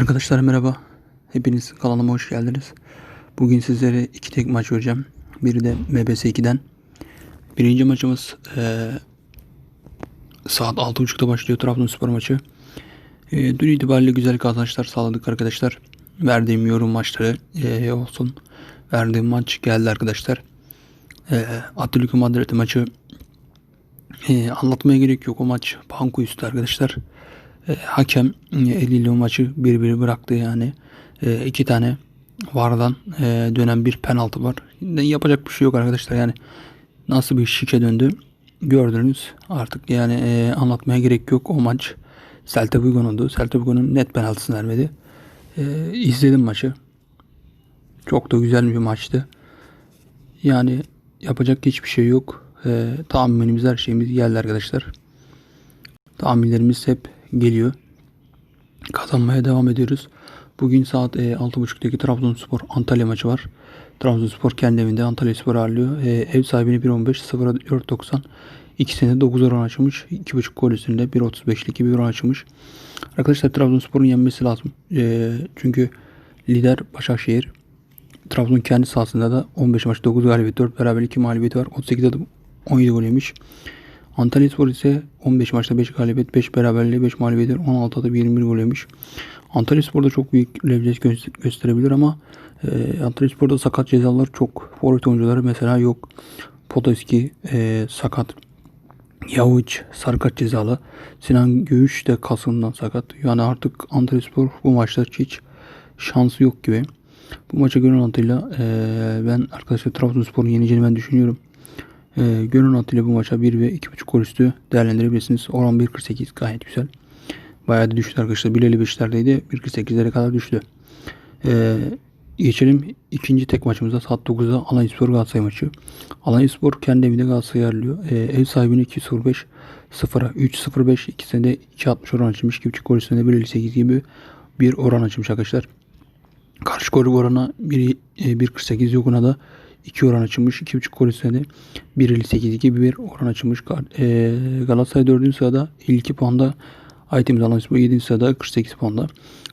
Arkadaşlar merhaba. Hepiniz kanalıma hoş geldiniz. Bugün sizlere iki tek maç vereceğim. Biri de MBS 2'den. Birinci maçımız eee, saat 6.30'da başlıyor Trabzonspor maçı. Eee, dün itibariyle güzel kazançlar sağladık arkadaşlar. Verdiğim yorum maçları eee, olsun. Verdiğim maç geldi arkadaşlar. Eee Atletico Madrid maçı eee, anlatmaya gerek yok. O maç banko üstü arkadaşlar. E, hakem e, eliyle maçı bir bir bıraktı yani. E, iki tane vardan e, dönen bir penaltı var. Yapacak bir şey yok arkadaşlar yani. Nasıl bir şike döndü gördünüz artık yani e, anlatmaya gerek yok o maç. Celta Vigo'nundu. Celta Vigo'nun net penaltısını vermedi. E, izledim maçı. Çok da güzel bir maçtı. Yani yapacak hiçbir şey yok. E, tahminimiz her şeyimiz geldi arkadaşlar. Tahminlerimiz hep geliyor. Kazanmaya devam ediyoruz. Bugün saat e, 6.30'daki Trabzonspor Antalya maçı var. Trabzonspor kendi evinde Antalya Spor ağırlıyor. E, ev sahibini 1.15, 0'a 4.90. İkisinde de 9 oran açılmış. 2.5 gol üstünde 1.35'lik bir oran açılmış. Arkadaşlar Trabzonspor'un yenmesi lazım. E, çünkü lider Başakşehir. Trabzon kendi sahasında da 15 maç 9 galibiyet 4 beraber 2 mağlubiyeti var. 38 adım 17 gol yemiş. Antalya Spor ise 15 maçta 5 galibiyet, 5 beraberliği, 5 mağlubiyet, 16 atıp 21 gol yemiş. Antalya Spor'da çok büyük gö- gösterebilir ama e, Antalya Spor'da sakat cezalar çok. Forvet oyuncuları mesela yok. Podolski e, sakat. Yavuç sarkaç cezalı. Sinan Göğüş de kasından sakat. Yani artık Antalya Spor bu maçta hiç şansı yok gibi. Bu maça gönül altıyla e, ben arkadaşlar Trabzonspor'un yeneceğini ben düşünüyorum. E, gönül altıyla bu maça 1 ve 2.5 gol üstü değerlendirebilirsiniz. Oran 1.48 gayet güzel. Bayağı da düştü arkadaşlar. 1.55'lerdeydi. 1.48'lere kadar düştü. E, geçelim ikinci tek maçımıza saat 9'da Alanyaspor Galatasaray maçı. Alanyaspor kendi evinde Galatasaray'ı ağırlıyor. E, ev sahibini 2.05 0'a 3.05 ikisinde de 2.60 oran açılmış. 2.5 gol üstünde 1.58 gibi bir oran açılmış arkadaşlar. Karşı gol oranı 1, e, 1.48 yokuna da 2 oran açılmış. 2.5 gol üstüne de 1.58 gibi bir oran açılmış. E, Galatasaray 4. sırada 52 puanda. Aytemiz Alanyaspor 7. sırada 48 puanda.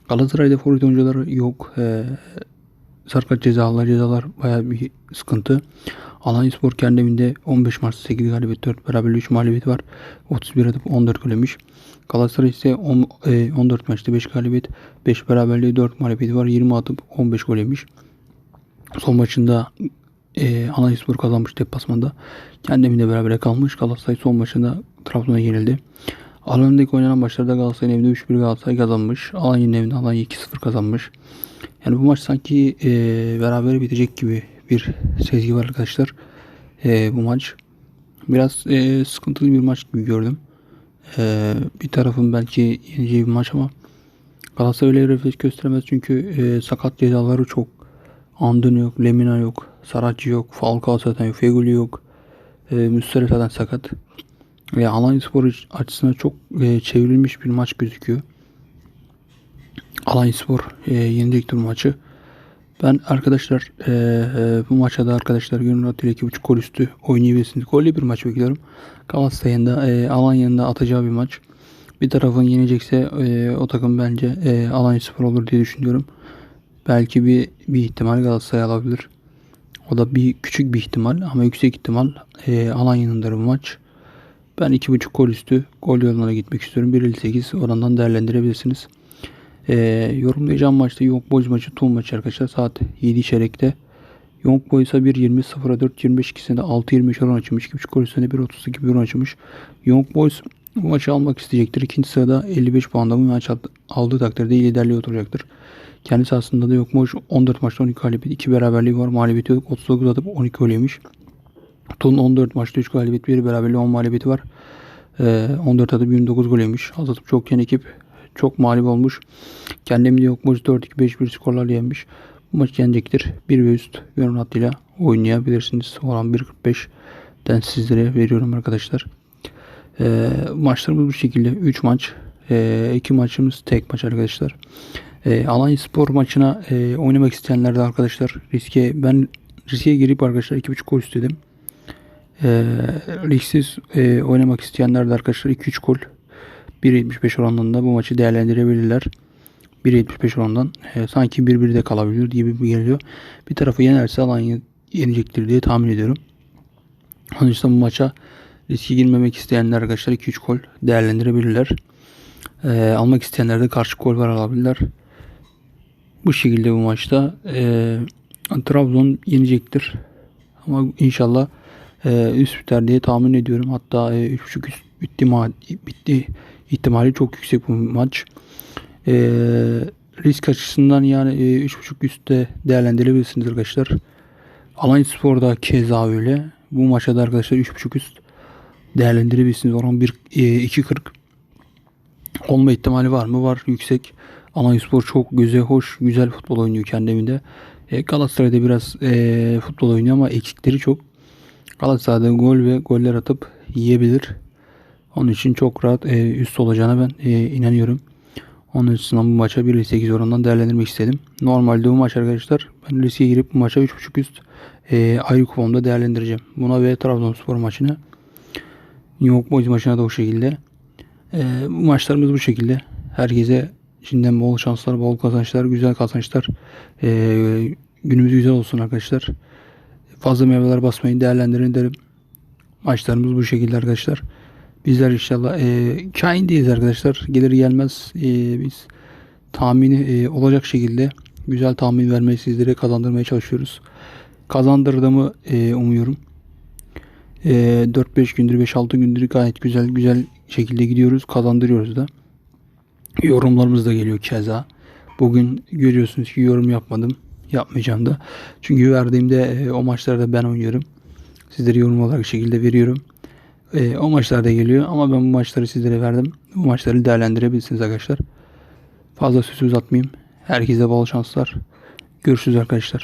Galatasaray'da forvet oyuncuları yok. E, sarkaç cezalar cezalar bayağı bir sıkıntı. Alanyaspor kendi evinde 15 Mart 8 galibiyet 4 beraber 3 mağlubiyet var. 31 atıp 14 gol yemiş. Galatasaray ise on- e, 14 maçta 5 galibiyet 5 beraberliği 4 mağlubiyeti var. 20 atıp 15 gol yemiş. Son maçında e, Alanyaspor kazanmış deplasmanda. Kendi evinde berabere kalmış. Galatasaray son maçında Trabzon'a yenildi. Alanya'daki oynanan maçlarda Galatasaray'ın evinde 3-1 Galatasaray kazanmış. Alanya'nın evinde Alanya 2-0 kazanmış. Yani bu maç sanki e, beraber bitecek gibi bir sezgi var arkadaşlar. E, bu maç biraz e, sıkıntılı bir maç gibi gördüm. E, bir tarafın belki yeneceği bir maç ama Galatasaray öyle refleks gösteremez çünkü e, sakat cezaları çok. Andın yok, Lemina yok, Saracchi yok, Falcao zaten yok, yok. E, Müslera zaten sakat. Ve Alanya Spor açısından çok e, çevrilmiş bir maç gözüküyor. Alanya Spor e, yenecektir maçı. Ben arkadaşlar e, e, bu maça da arkadaşlar gönül atıyla 2.5 gol üstü oynayabilirsiniz. Gollü bir maç bekliyorum. Galatasaray'ın da e, Alanya'nın da atacağı bir maç. Bir tarafın yenecekse e, o takım bence e, Alanya Spor olur diye düşünüyorum. Belki bir, bir ihtimal Galatasaray alabilir. O da bir küçük bir ihtimal ama yüksek ihtimal e, Alanya'nındır bu maç. Ben 2.5 gol üstü gol yoluna gitmek istiyorum. 1.58 orandan değerlendirebilirsiniz. E, yorumlayacağım maçta Young Boys maçı Tuğ maçı arkadaşlar. Saat 7 çeyrekte. Young Boys'a 1.20 0'a 4 25 ikisinde 6.25 oran açılmış. 2.5 gol üstüne 1.32 bir oran açılmış. Young Boys bu maçı almak isteyecektir. İkinci sırada 55 puanda bu maç aldığı takdirde liderliğe oturacaktır. Kendisi aslında da yok mu 14 maçta 12 galibiyet 2 beraberliği var. Mağlubiyeti yok. 39 atıp 12 gol. Tun 14 maçta 3 galibiyet 1 beraberliği 10 mağlubiyeti var. Ee, 14 atıp 29 gol yemiş. Az atıp çok yen ekip çok mağlup olmuş. Kendimde yok mu 4-2-5-1 skorlarla yenmiş. Bu maç yenecektir. 1 ve üst yönün hattıyla oynayabilirsiniz. Oran 1.45'den sizlere veriyorum arkadaşlar. Ee, maçlarımız bu şekilde. 3 maç. 2 e, maçımız tek maç arkadaşlar. E, Alanya Spor maçına e, oynamak isteyenler de arkadaşlar riske ben riske girip arkadaşlar 2.5 gol istedim. E, risksiz e, oynamak isteyenler de arkadaşlar 2-3 gol 1.75 oranında bu maçı değerlendirebilirler. 1.75 oranından e, sanki 1-1 de kalabilir gibi geliyor. Bir tarafı yenerse Alanya yenecektir diye tahmin ediyorum. Onun için bu maça riske girmemek isteyenler arkadaşlar 2-3 gol değerlendirebilirler. E, almak isteyenler de karşı gol var alabilirler. Bu şekilde bu maçta e, Trabzon yenecektir. Ama inşallah e, üst biter diye tahmin ediyorum. Hatta e, 3.5 üst bitti, ma- bitti ihtimali çok yüksek bu maç. E, risk açısından yani e, 3.5 üstte değerlendirebilirsiniz arkadaşlar. Alanya Spor'da keza öyle. Bu maçta da arkadaşlar 3.5 üst değerlendirebilirsiniz. Oran 1 e, 2.40 olma ihtimali var mı? Var yüksek. Alanyaspor çok göze hoş, güzel futbol oynuyor kendi evinde. E, Galatasaray'da biraz e, futbol oynuyor ama eksikleri çok. Galatasaray'da gol ve goller atıp yiyebilir. Onun için çok rahat e, üst olacağına ben e, inanıyorum. Onun için bu maça 1.8 oranından değerlendirmek istedim. Normalde bu maç arkadaşlar ben riske girip bu maça 3.5 üst e, ayrı kupamda değerlendireceğim. Buna ve Trabzonspor maçına. New York Boys maçına da o şekilde. E, bu maçlarımız bu şekilde. Herkese şimdiden bol şanslar, bol kazançlar, güzel kazançlar. E, günümüz güzel olsun arkadaşlar. Fazla meyveler basmayı değerlendirin derim. Maçlarımız bu şekilde arkadaşlar. Bizler inşallah e, kain değiliz arkadaşlar. Gelir gelmez e, biz tahmini e, olacak şekilde güzel tahmin vermeyi sizlere kazandırmaya çalışıyoruz. Kazandırdığımı e, umuyorum. E, 4-5 gündür 5-6 gündür gayet güzel güzel şekilde gidiyoruz. Kazandırıyoruz da. Yorumlarımız da geliyor keza. Bugün görüyorsunuz ki yorum yapmadım. Yapmayacağım da. Çünkü verdiğimde e, o maçlarda ben oynuyorum. Sizlere yorum olarak şekilde veriyorum. E, o maçlarda geliyor ama ben bu maçları sizlere verdim. Bu maçları değerlendirebilirsiniz arkadaşlar. Fazla söz uzatmayayım. Herkese bol şanslar. Görüşürüz arkadaşlar.